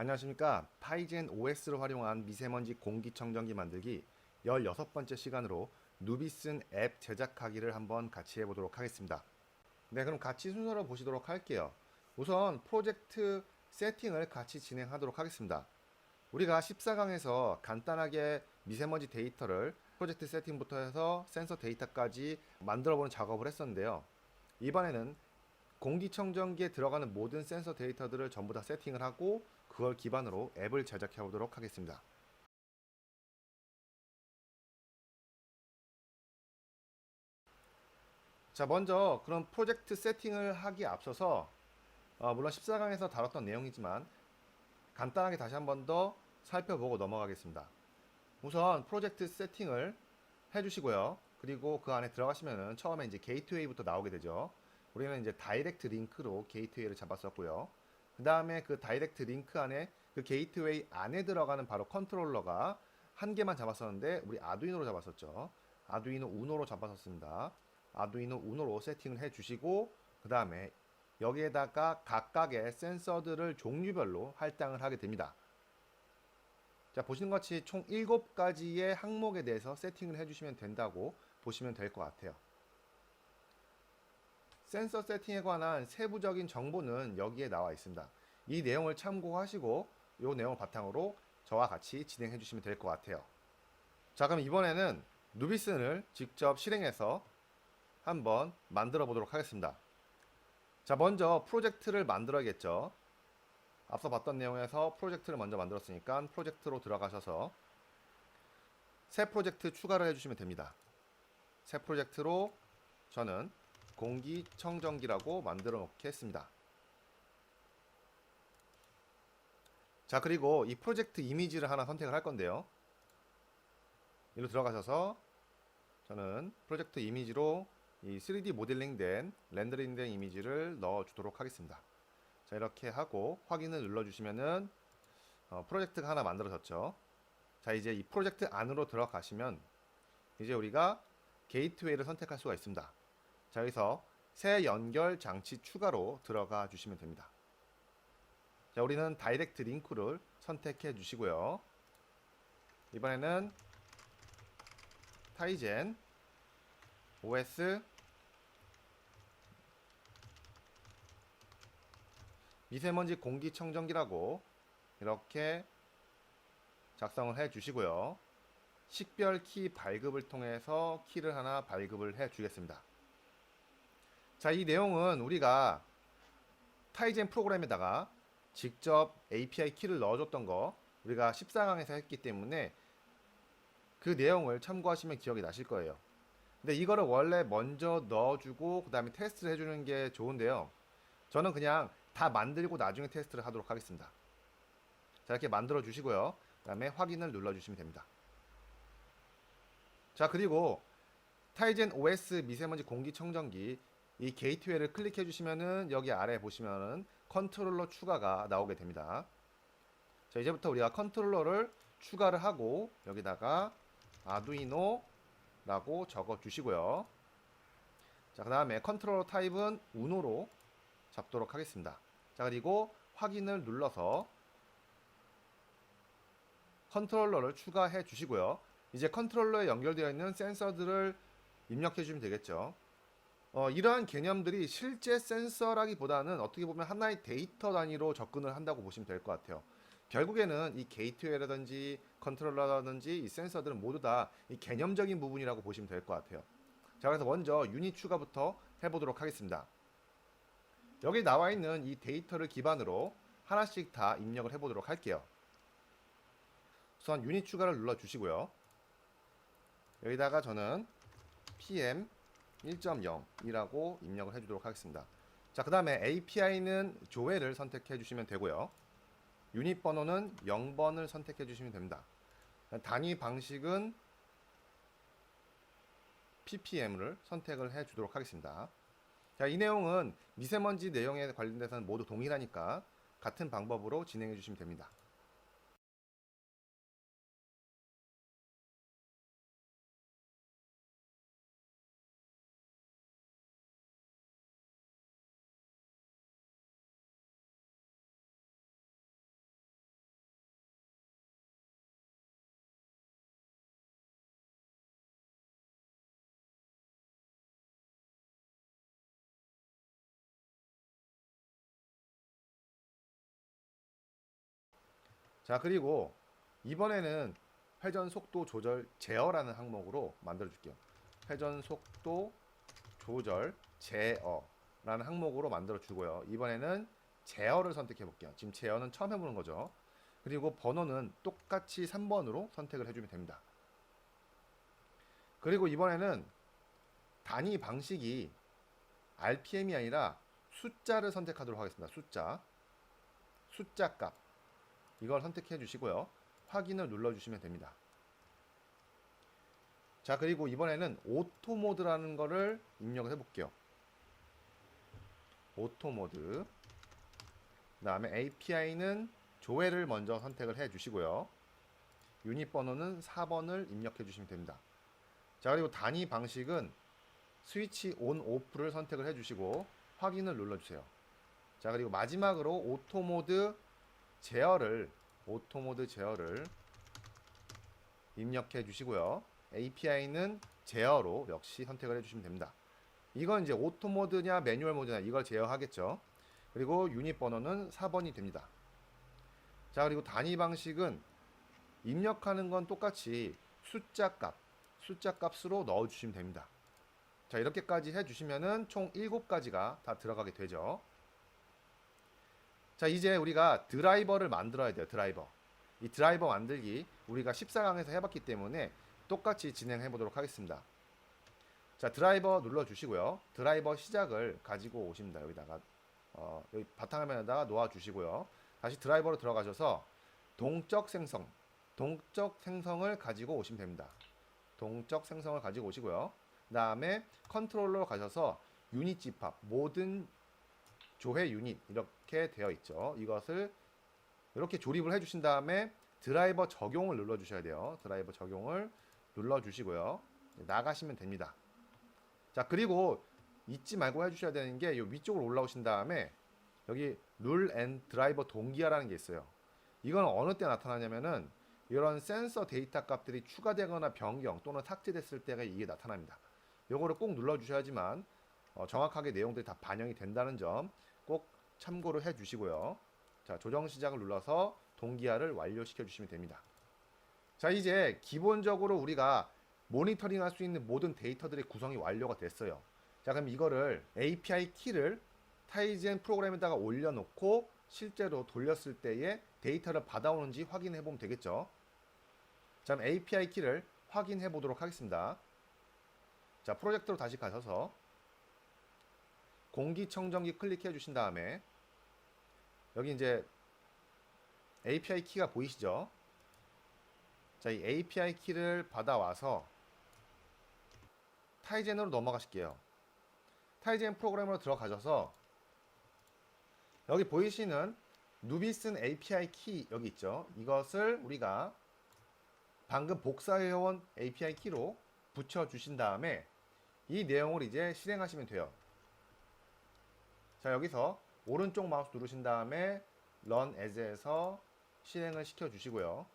안녕하십니까. 파이젠 OS를 활용한 미세먼지 공기청정기 만들기 16번째 시간으로 누비슨 앱 제작하기를 한번 같이 해보도록 하겠습니다. 네, 그럼 같이 순서로 보시도록 할게요. 우선 프로젝트 세팅을 같이 진행하도록 하겠습니다. 우리가 14강에서 간단하게 미세먼지 데이터를 프로젝트 세팅부터 해서 센서 데이터까지 만들어보는 작업을 했었는데요. 이번에는 공기청정기에 들어가는 모든 센서 데이터들을 전부 다 세팅을 하고 그걸 기반으로 앱을 제작해 보도록 하겠습니다. 자, 먼저 그럼 프로젝트 세팅을 하기 앞서서 어, 물론 14강에서 다뤘던 내용이지만 간단하게 다시 한 번 더 살펴보고 넘어가겠습니다. 우선 프로젝트 세팅을 해주시고요. 그리고 그 안에 들어가시면은 처음에 이제 게이트웨이부터 나오게 되죠. 우리는 이제 다이렉트 링크로 게이트웨이를 잡았었고요. 그 다음에 그 다이렉트 링크 안에 그 게이트웨이 안에 들어가는 바로 컨트롤러가 한 개만 잡았었는데 우리 아두이노로 잡았었죠. 아두이노 우노로 잡았었습니다. 아두이노 우노로 세팅을 해 주시고 그 다음에 여기에다가 각각의 센서들을 종류별로 할당을 하게 됩니다. 자, 보시는 것 같이 총 7가지의 항목에 대해서 세팅을 해주시면 된다고 보시면 될 것 같아요. 센서 세팅에 관한 세부적인 정보는 여기에 나와 있습니다. 이 내용을 참고하시고 이 내용을 바탕으로 저와 같이 진행해 주시면 될 것 같아요. 자, 그럼 이번에는 누비슨을 직접 실행해서 한번 만들어 보도록 하겠습니다. 자, 먼저 프로젝트를 만들어야겠죠. 앞서 봤던 내용에서 프로젝트를 먼저 만들었으니까 프로젝트로 들어가셔서 새 프로젝트 추가를 해주시면 됩니다. 새 프로젝트로 저는 공기청정기라고 만들어 놓겠습니다. 자, 그리고 이 프로젝트 이미지를 하나 선택을 할 건데요. 이로 들어가셔서 저는 프로젝트 이미지로 이 3D 모델링 된 렌더링 된 이미지를 넣어 주도록 하겠습니다. 자, 이렇게 하고 확인을 눌러 주시면은 어, 프로젝트가 하나 만들어졌죠. 자, 이제 이 프로젝트 안으로 들어가시면 이제 우리가 게이트웨이를 선택할 수가 있습니다. 자, 여기서 새 연결 장치 추가로 들어가 주시면 됩니다. 자, 우리는 다이렉트 링크를 선택해 주시고요. 이번에는 타이젠 OS 미세먼지 공기청정기라고 이렇게 작성을 해 주시고요. 식별 키 발급을 통해서 키를 하나 발급을 해 주겠습니다. 자, 이 내용은 우리가 타이젠 프로그램에다가 직접 API 키를 넣어줬던 거 우리가 14강에서 했기 때문에 그 내용을 참고하시면 기억이 나실 거예요. 근데 이거를 원래 먼저 넣어주고 그 다음에 테스트를 해주는 게 좋은데요. 저는 그냥 다 만들고 나중에 테스트를 하도록 하겠습니다. 자, 이렇게 만들어 주시고요. 그 다음에 확인을 눌러 주시면 됩니다. 자, 그리고 타이젠 OS 미세먼지 공기청정기 이 게이트웨이를 클릭해 주시면은 여기 아래 보시면은 컨트롤러 추가가 나오게 됩니다. 자, 이제부터 우리가 컨트롤러를 추가를 하고 여기다가 아두이노라고 적어 주시고요. 자, 그 다음에 컨트롤러 타입은 우노로 잡도록 하겠습니다. 자, 그리고 확인을 눌러서 컨트롤러를 추가해 주시고요. 이제 컨트롤러에 연결되어 있는 센서들을 입력해 주시면 되겠죠. 어, 이러한 개념들이 실제 센서라기보다는 어떻게 보면 하나의 데이터 단위로 접근을 한다고 보시면 될 것 같아요. 결국에는 이 게이트웨이라든지 컨트롤러라든지 이 센서들은 모두 다 이 개념적인 부분이라고 보시면 될 것 같아요. 자, 그래서 먼저 유닛 추가부터 해보도록 하겠습니다. 여기 나와 있는 이 데이터를 기반으로 하나씩 다 입력을 해보도록 할게요. 우선 유닛 추가를 눌러 주시고요. 여기다가 저는 PM 1.0이라고 입력을 해주도록 하겠습니다. 자, 그 다음에 API는 조회를 선택해 주시면 되고요. 유닛 번호는 0번을 선택해 주시면 됩니다. 단위 방식은 ppm을 선택을 해 주도록 하겠습니다. 자, 이 내용은 미세먼지 내용에 관련돼서는 모두 동일하니까 같은 방법으로 진행해 주시면 됩니다. 자, 그리고 이번에는 회전 속도 조절 제어라는 항목으로 만들어 줄게요. 회전 속도 조절 제어라는 항목으로 만들어 주고요. 이번에는 제어를 선택해 볼게요. 지금 제어는 처음 해보는 거죠. 그리고 번호는 똑같이 3번으로 선택을 해주면 됩니다. 그리고 이번에는 단위 방식이 RPM이 아니라 숫자를 선택하도록 하겠습니다. 숫자. 숫자 값. 이걸 선택해 주시고요. 확인을 눌러 주시면 됩니다. 자, 그리고 이번에는 오토 모드라는 거를 입력을 해 볼게요. 오토 모드. 그다음에 API는 조회를 먼저 선택을 해 주시고요. 유닛 번호는 4번을 입력해 주시면 됩니다. 자, 그리고 단위 방식은 스위치 온 오프를 선택을 해 주시고 확인을 눌러 주세요. 자, 그리고 마지막으로 오토 모드 제어를 오토 모드 제어를 입력해 주시고요. API는 제어로 역시 선택을 해 주시면 됩니다. 이건 이제 오토 모드냐 매뉴얼 모드냐 이걸 제어하겠죠. 그리고 유닛 번호는 4번이 됩니다. 자, 그리고 단위 방식은 입력하는 건 똑같이 숫자 값, 숫자 값으로 넣어 주시면 됩니다. 자, 이렇게까지 해 주시면은 총 7가지가 다 들어가게 되죠. 자, 이제 우리가 드라이버를 만들어야 돼요. 드라이버. 이 드라이버 만들기 우리가 14강에서 해봤기 때문에 똑같이 진행해 보도록 하겠습니다. 자, 드라이버 눌러 주시고요. 드라이버 시작을 가지고 오십니다. 여기다가 어, 여기 바탕화면에다가 놓아 주시고요. 다시 드라이버로 들어가셔서 동적 생성, 동적 생성을 가지고 오시면 됩니다. 동적 생성을 가지고 오시고요. 그 다음에 컨트롤러 가셔서 유닛 집합, 모든 조회 유닛 이렇게 되어 있죠. 이것을 이렇게 조립을 해주신 다음에 드라이버 적용을 눌러 주셔야 돼요. 드라이버 적용을 눌러 주시고요. 나가시면 됩니다. 자 그리고 잊지 말고 해주셔야 되는 게 이 위쪽으로 올라오신 다음에 여기 룰 앤 드라이버 동기화라는 게 있어요. 이건 어느 때 나타나냐면은 이런 센서 데이터 값들이 추가되거나 변경 또는 삭제됐을 때가 이게 나타납니다. 요거를 꼭 눌러 주셔야지만 어, 정확하게 내용들이 다 반영이 된다는 점꼭 참고를 해 주시고요. 자, 조정 시작을 눌러서 동기화를 완료시켜 주시면 됩니다. 자, 이제 기본적으로 우리가 모니터링 할 수 있는 모든 데이터들의 구성이 완료가 됐어요. 자, 그럼 이거를 API 키를 타이젠 프로그램에다가 올려놓고 실제로 돌렸을 때에 데이터를 받아오는지 확인해 보면 되겠죠. 자, 그럼 API 키를 확인해 보도록 하겠습니다. 자, 프로젝트로 다시 가셔서 공기청정기 클릭해 주신 다음에 여기 이제 API 키가 보이시죠? 자, 이 API 키를 받아와서 타이젠으로 넘어가실게요. 타이젠 프로그램으로 들어가셔서 여기 보이시는 누비슨 API 키 여기 있죠. 이것을 우리가 방금 복사해온 API 키로 붙여 주신 다음에 이 내용을 이제 실행하시면 돼요. 자, 여기서 오른쪽 마우스 누르신 다음에 run as에서 실행을 시켜 주시고요.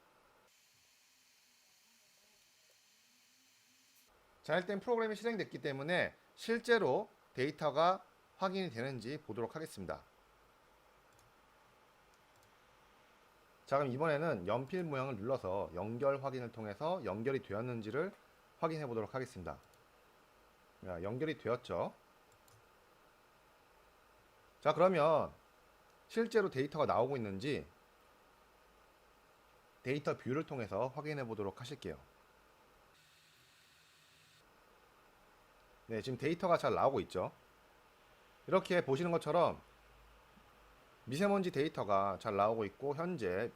자, 일단 프로그램이 실행됐기 때문에 실제로 데이터가 확인이 되는지 보도록 하겠습니다. 자, 그럼 이번에는 연필 모양을 눌러서 연결 확인을 통해서 연결이 되었는지를 확인해 보도록 하겠습니다. 야, 연결이 되었죠. 자, 그러면 실제로 데이터가 나오고 있는지 데이터 뷰를 통해서 확인해 보도록 하실게요. 네, 지금 데이터가 잘 나오고 있죠. 이렇게 보시는 것처럼 미세먼지 데이터가 잘 나오고 있고 현재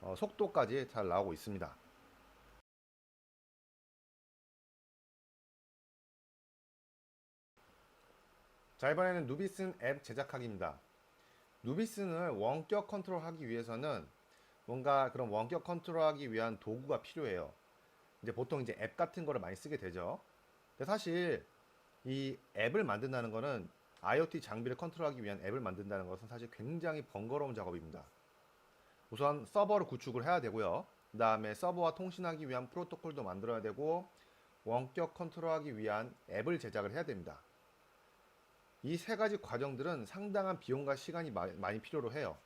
어, 속도까지 잘 나오고 있습니다. 자 이번에는 누비슨 앱 제작하기입니다. 누비슨을 원격 컨트롤 하기 위해서는 뭔가 그런 원격 컨트롤 하기 위한 도구가 필요해요. 이제 보통 이제 앱 같은 거를 많이 쓰게 되죠. 근데 사실 이 앱을 만든다는 거는 IoT 장비를 컨트롤하기 위한 앱을 만든다는 것은 사실 굉장히 번거로운 작업입니다. 우선 서버를 구축을 해야 되고요. 그 다음에 서버와 통신하기 위한 프로토콜도 만들어야 되고 원격 컨트롤하기 위한 앱을 제작을 해야 됩니다. 이 세 가지 과정들은 상당한 비용과 시간이 마- 많이 필요로 해요.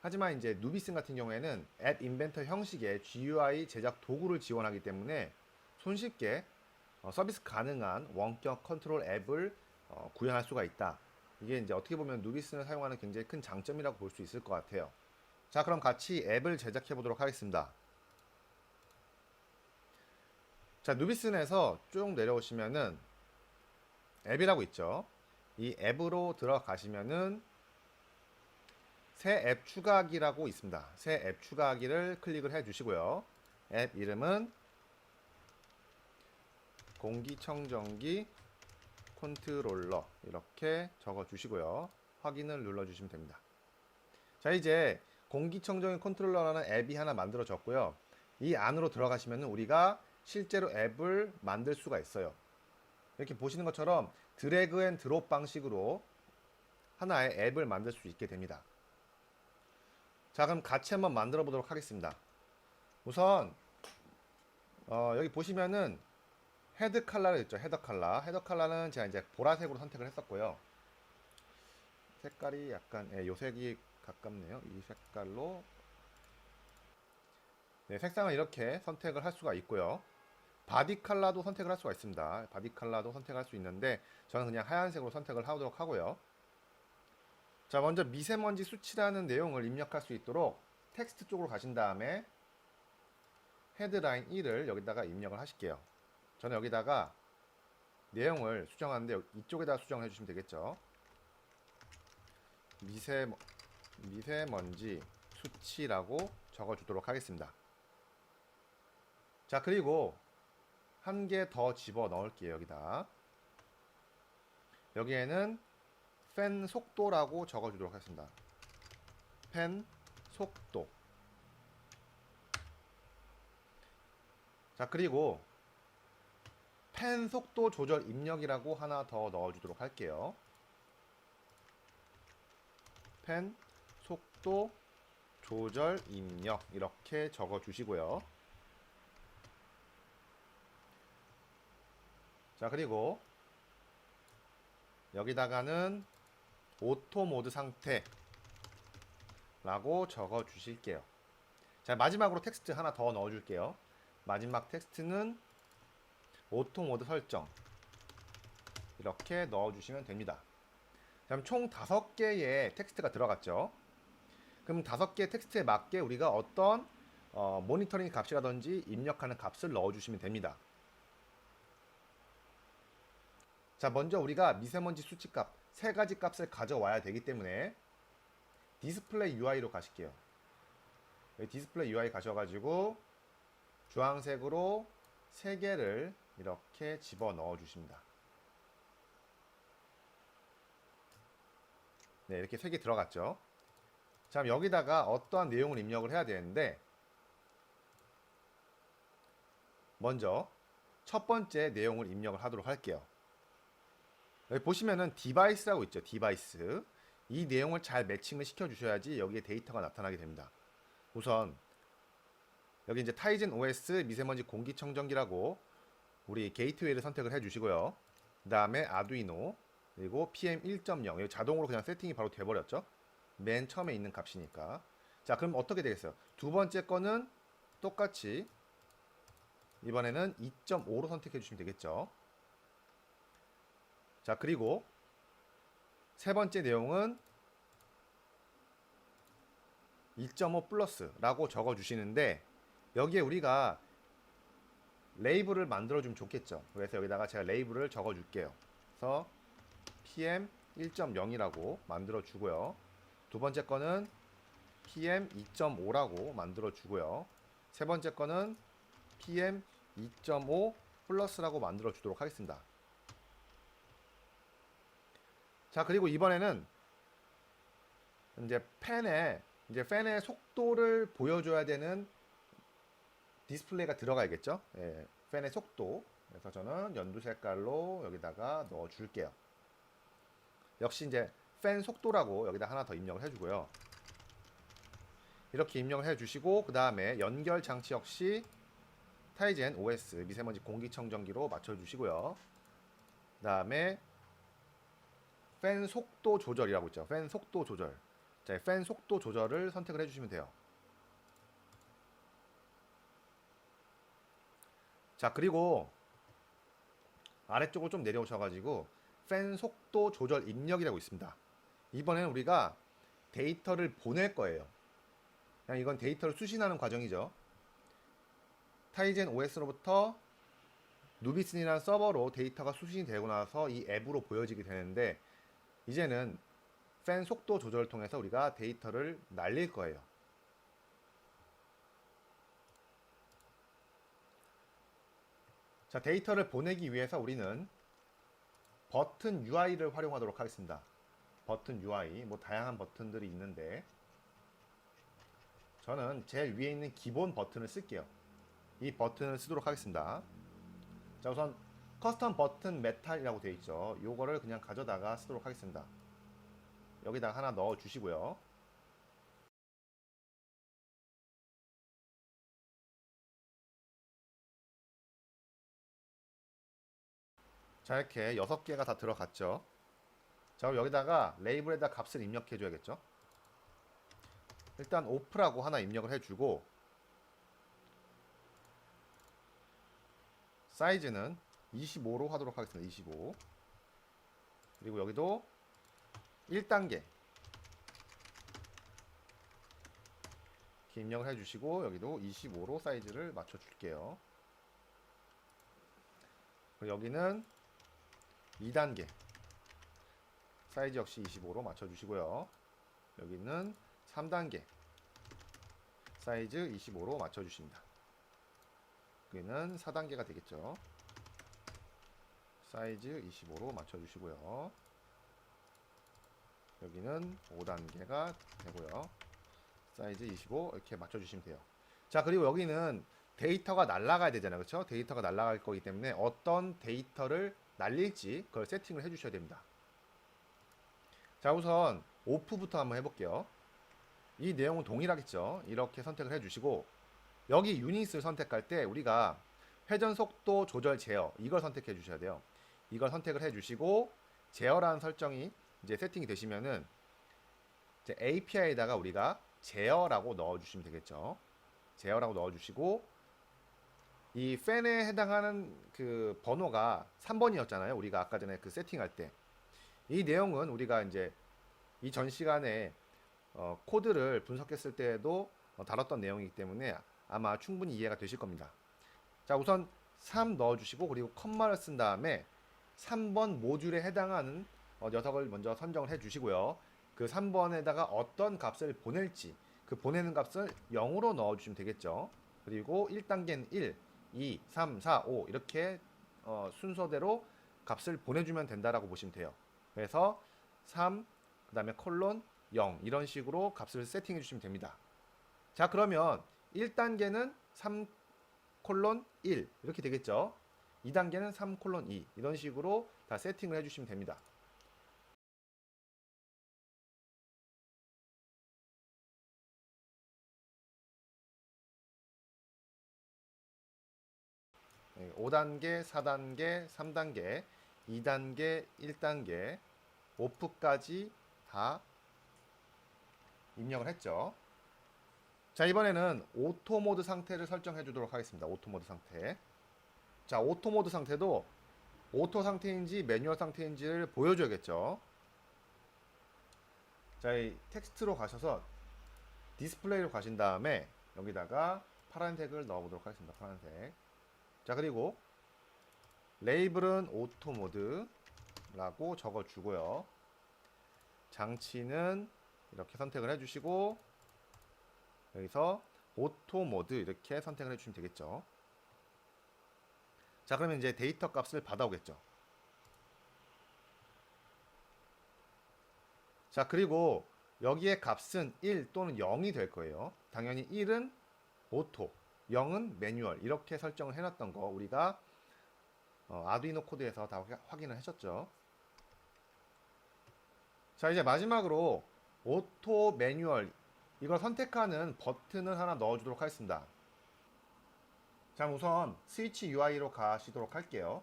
하지만 이제 누비슨 같은 경우에는 앱 인벤터 형식의 GUI 제작 도구를 지원하기 때문에 손쉽게 어, 서비스 가능한 원격 컨트롤 앱을 어, 구현할 수가 있다. 이게 이제 어떻게 보면 누비슨을 사용하는 굉장히 큰 장점이라고 볼 수 있을 것 같아요. 자, 그럼 같이 앱을 제작해 보도록 하겠습니다. 자, 누비슨에서 쭉 내려오시면은 앱이라고 있죠. 이 앱으로 들어가시면은 새 앱 추가하기라고 있습니다. 새 앱 추가하기를 클릭을 해 주시고요. 앱 이름은 공기청정기 컨트롤러 이렇게 적어 주시고요. 확인을 눌러 주시면 됩니다. 자, 이제 공기청정기 컨트롤러라는 앱이 하나 만들어졌고요. 이 안으로 들어가시면 우리가 실제로 앱을 만들 수가 있어요. 이렇게 보시는 것처럼 드래그 앤 드롭 방식으로 하나의 앱을 만들 수 있게 됩니다. 자, 그럼 같이 한번 만들어 보도록 하겠습니다. 우선 어, 여기 보시면은 헤드 컬러가 있죠. 헤더 컬러. 헤더 컬러는 제가 이제 보라색으로 선택을 했었고요. 색깔이 약간 예, 요 색이 가깝네요. 이 색깔로 네, 색상을 이렇게 선택을 할 수가 있고요. 바디 컬러도 선택을 할 수가 있습니다. 바디 컬러도 선택할 수 있는데 저는 그냥 하얀색으로 선택을 하도록 하고요. 자, 먼저 미세먼지 수치라는 내용을 입력할 수 있도록 텍스트 쪽으로 가신 다음에 헤드라인 1을 여기다가 입력을 하실게요. 저는 여기다가 내용을 수정하는데 이쪽에다 수정을 해주시면 되겠죠. 미세 미세먼지 수치라고 적어주도록 하겠습니다. 자 그리고 한 개 더 집어 넣을게요 여기다. 여기에는 팬 속도라고 적어 주도록 하겠습니다. 팬 속도. 자 그리고 펜 속도 조절 입력이라고 하나 더 넣어주도록 할게요. 펜 속도 조절 입력 이렇게 적어 주시고요. 자 그리고 여기다가는 오토 모드 상태 라고 적어 주실게요. 자 마지막으로 텍스트 하나 더 넣어 줄게요. 마지막 텍스트는 오토 모드 설정 이렇게 넣어 주시면 됩니다. 그럼 총 다섯 개의 텍스트가 들어갔죠. 그럼 다섯 개의 텍스트에 맞게 우리가 어떤 어, 모니터링 값이라든지 입력하는 값을 넣어 주시면 됩니다. 자, 먼저 우리가 미세먼지 수치값 세 가지 값을 가져와야 되기 때문에 디스플레이 UI로 가실게요. 디스플레이 UI 가셔가지고 주황색으로 세 개를 이렇게 집어 넣어 주십니다. 네, 이렇게 세개 들어갔죠. 자, 여기다가 어떠한 내용을 입력을 해야 되는데 먼저 첫 번째 내용을 입력을 하도록 할게요. 보시면은 디바이스라고 있죠. 디바이스. 이 내용을 잘 매칭을 시켜 주셔야지 여기에 데이터가 나타나게 됩니다. 우선 여기 이제 타이즌 OS 미세먼지 공기청정기라고 우리 게이트웨이를 선택을 해 주시고요. 그 다음에 아두이노 그리고 PM 1.0 여기 자동으로 그냥 세팅이 바로 돼버렸죠. 맨 처음에 있는 값이니까. 자 그럼 어떻게 되겠어요? 두 번째 거는 똑같이 이번에는 2.5로 선택해 주시면 되겠죠. 자 그리고 세 번째 내용은 2.5 플러스라고 적어 주시는데 여기에 우리가 레이블을 만들어 주면 좋겠죠. 그래서 여기다가 제가 레이블을 적어 줄게요. 그래서 PM 1.0이라고 만들어 주고요. 두 번째 거는 PM 2.5라고 만들어 주고요. 세 번째 거는 PM 2.5 플러스라고 만들어 주도록 하겠습니다. 자, 그리고 이번에는 이제 팬에 이제 팬의 속도를 보여줘야 되는 디스플레이가 들어가야겠죠. 예, 팬의 속도. 그래서 저는 연두 색깔로 여기다가 넣어 줄게요. 역시 이제 팬 속도라고 여기다 하나 더 입력을 해주고요. 이렇게 입력을 해주시고 그 다음에 연결 장치 역시 타이젠 OS 미세먼지 공기청정기로 맞춰주시고요. 그 다음에 팬 속도 조절이라고 있죠. 팬 속도 조절. 자, 팬 속도 조절을 선택을 해주시면 돼요. 자, 그리고 아래쪽으로 좀 내려오셔가지고 팬 속도 조절 입력이라고 있습니다. 이번에는 우리가 데이터를 보낼 거예요. 그냥 이건 데이터를 수신하는 과정이죠. 타이젠 OS로부터 누비슨이라는 서버로 데이터가 수신이 되고 나서 이 앱으로 보여지게 되는데 이제는 팬 속도 조절을 통해서 우리가 데이터를 날릴 거예요. 자, 데이터를 보내기 위해서 우리는 버튼 UI를 활용하도록 하겠습니다. 버튼 UI, 뭐 다양한 버튼들이 있는데 저는 제일 위에 있는 기본 버튼을 쓸게요. 이 버튼을 쓰도록 하겠습니다. 자, 우선 커스텀 버튼 메탈이라고 되어 있죠. 요거를 그냥 가져다가 쓰도록 하겠습니다. 여기다가 하나 넣어 주시고요. 자, 이렇게 여섯 개가 다 들어갔죠. 자, 그럼 여기다가 레이블에다 값을 입력해 줘야겠죠. 일단 오프라고 하나 입력을 해주고 사이즈는 25로 하도록 하겠습니다. 25 그리고 여기도 1단계 이렇게 입력을 해주시고 여기도 25로 사이즈를 맞춰줄게요. 여기는 2단계 사이즈 역시 25로 맞춰주시고요. 여기는 3단계 사이즈 25로 맞춰주십니다. 여기는 4단계가 되겠죠. 사이즈 25로 맞춰주시고요. 여기는 5단계가 되고요. 사이즈 25 이렇게 맞춰주시면 돼요. 자 그리고 여기는 데이터가 날아가야 되잖아요. 그렇죠? 데이터가 날아갈 거기 때문에 어떤 데이터를 날릴지 그걸 세팅을 해주셔야 됩니다. 자 우선 오프부터 한번 해볼게요. 이 내용은 동일하겠죠. 이렇게 선택을 해주시고 여기 유닛을 선택할 때 우리가 회전 속도 조절 제어 이걸 선택해 주셔야 돼요. 이걸 선택을 해주시고 제어라는 설정이 이제 세팅이 되시면은 이제 API에다가 우리가 제어라고 넣어주시면 되겠죠. 제어라고 넣어주시고 이 팬에 해당하는 그 번호가 3번이었잖아요. 우리가 아까 전에 그 세팅할 때. 이 내용은 우리가 이제 이 전 시간에 어, 코드를 분석했을 때에도 어, 다뤘던 내용이기 때문에 아마 충분히 이해가 되실 겁니다. 자, 우선 3 넣어주시고 그리고 컴마를 쓴 다음에 3번 모듈에 해당하는 어, 녀석을 먼저 선정을 해 주시고요. 그 3번에다가 어떤 값을 보낼지 그 보내는 값을 0으로 넣어 주시면 되겠죠. 그리고 1단계는 1, 2, 3, 4, 5 이렇게 어, 순서대로 값을 보내주면 된다라고 보시면 돼요. 그래서 3, 그 다음에 콜론 0 이런 식으로 값을 세팅해 주시면 됩니다. 자 그러면 1단계는 3 콜론 1 이렇게 되겠죠. 2단계는 3 콜론 2 이런 식으로 다 세팅을 해주시면 됩니다. 네, 5단계, 4단계, 3단계, 2단계, 1단계, 오프까지 다 입력을 했죠. 자, 이번에는 오토 모드 상태를 설정해 주도록 하겠습니다. 오토 모드 상태. 자, 오토 모드 상태도 오토 상태인지 매뉴얼 상태인지를 보여줘야겠죠. 자, 이 텍스트로 가셔서 디스플레이로 가신 다음에 여기다가 파란색을 넣어보도록 하겠습니다. 파란색. 자, 그리고 레이블은 오토 모드라고 적어주고요. 장치는 이렇게 선택을 해주시고 여기서 오토 모드 이렇게 선택을 해주시면 되겠죠. 자 그러면 이제 데이터 값을 받아오겠죠. 자 그리고 여기에 값은 1 또는 0이 될 거예요. 당연히 1은 오토, 0은 매뉴얼 이렇게 설정을 해놨던 거 우리가 어, 아두이노 코드에서 다 확인을 하셨죠. 자 이제 마지막으로 오토 매뉴얼 이걸 선택하는 버튼을 하나 넣어주도록 하겠습니다. 자 우선 스위치 UI로 가시도록 할게요.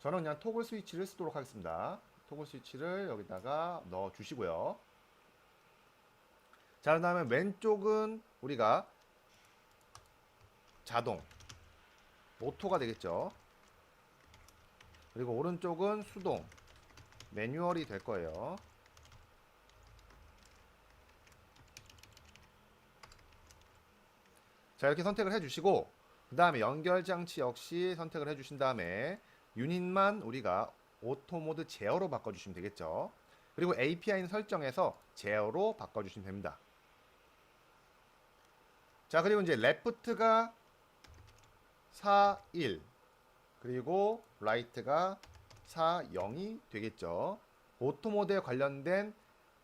저는 그냥 토글 스위치를 쓰도록 하겠습니다. 토글 스위치를 여기다가 넣어 주시고요. 자, 그 다음에 왼쪽은 우리가 자동 오토가 되겠죠. 그리고 오른쪽은 수동 매뉴얼이 될 거예요. 자, 이렇게 선택을 해 주시고 그 다음에 연결 장치 역시 선택을 해 주신 다음에 유닛만 우리가 오토 모드 제어로 바꿔 주시면 되겠죠. 그리고 API는 설정해서 제어로 바꿔 주시면 됩니다. 자, 그리고 이제 레프트가 4, 1 그리고 라이트가 4, 0이 되겠죠. 오토 모드에 관련된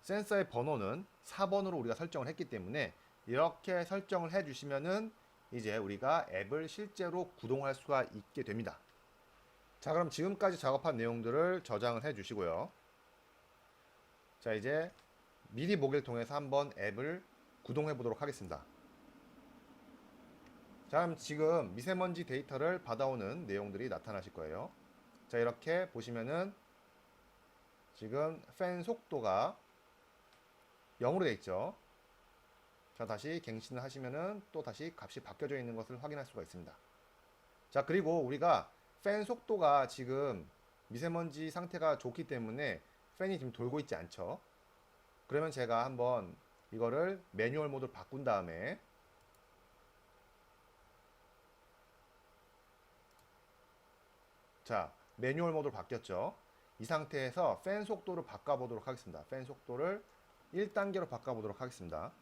센서의 번호는 4번으로 우리가 설정을 했기 때문에 이렇게 설정을 해 주시면은 이제 우리가 앱을 실제로 구동할 수가 있게 됩니다. 자, 그럼 지금까지 작업한 내용들을 저장을 해 주시고요. 자, 이제 미리 보기를 통해서 한번 앱을 구동해 보도록 하겠습니다. 자, 그럼 지금 미세먼지 데이터를 받아오는 내용들이 나타나실 거예요. 자, 이렇게 보시면은 지금 팬 속도가 0으로 되어 있죠. 자, 다시 갱신을 하시면은 또 다시 값이 바뀌어져 있는 것을 확인할 수가 있습니다. 자, 그리고 우리가 팬 속도가 지금 미세먼지 상태가 좋기 때문에 팬이 지금 돌고 있지 않죠. 그러면 제가 한번 이거를 매뉴얼 모드로 바꾼 다음에 자, 매뉴얼 모드로 바뀌었죠. 이 상태에서 팬 속도를 바꿔보도록 하겠습니다. 팬 속도를 1단계로 바꿔보도록 하겠습니다.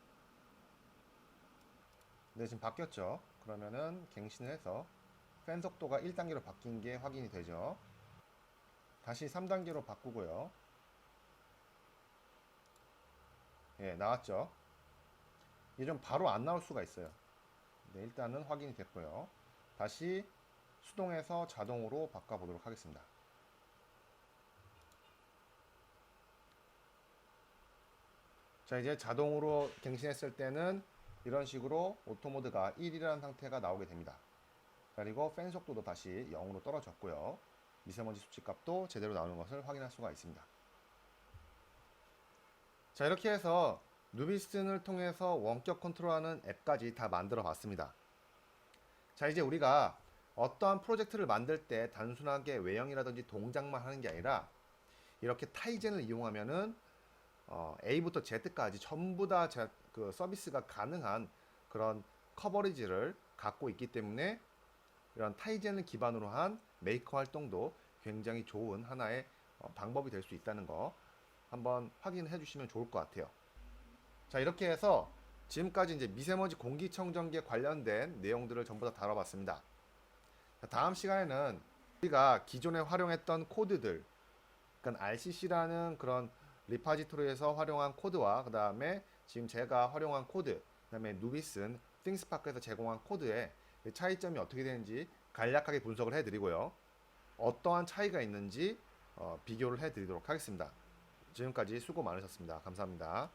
네, 지금 바뀌었죠. 그러면은 갱신을 해서 팬 속도가 1단계로 바뀐 게 확인이 되죠. 다시 3단계로 바꾸고요. 예, 나왔죠. 이게 좀 바로 안 나올 수가 있어요. 네, 일단은 확인이 됐고요. 다시 수동에서 자동으로 바꿔보도록 하겠습니다. 자, 이제 자동으로 갱신했을 때는 이런 식으로 오토 모드가 1이라는 상태가 나오게 됩니다. 그리고 팬 속도도 다시 0으로 떨어졌고요. 미세먼지 수치 값도 제대로 나오는 것을 확인할 수가 있습니다. 자, 이렇게 해서 누비슨을 통해서 원격 컨트롤하는 앱까지 다 만들어 봤습니다. 자, 이제 우리가 어떠한 프로젝트를 만들 때 단순하게 외형이라든지 동작만 하는 게 아니라 이렇게 타이젠을 이용하면은 어, A부터 Z까지 전부 다 그 서비스가 가능한 그런 커버리지를 갖고 있기 때문에 이런 타이젠을 기반으로 한 메이커 활동도 굉장히 좋은 하나의 어, 방법이 될 수 있다는 거 한번 확인해 주시면 좋을 것 같아요. 자, 이렇게 해서 지금까지 이제 미세먼지 공기청정기에 관련된 내용들을 전부 다 다뤄봤습니다. 자, 다음 시간에는 우리가 기존에 활용했던 코드들, 그러니까 RCC라는 그런 리파지토리에서 활용한 코드와 그 다음에 지금 제가 활용한 코드, 그 다음에 누비슨, 띵스파크에서 제공한 코드의 차이점이 어떻게 되는지 간략하게 분석을 해드리고요. 어떠한 차이가 있는지 어, 비교를 해드리도록 하겠습니다. 지금까지 수고 많으셨습니다. 감사합니다.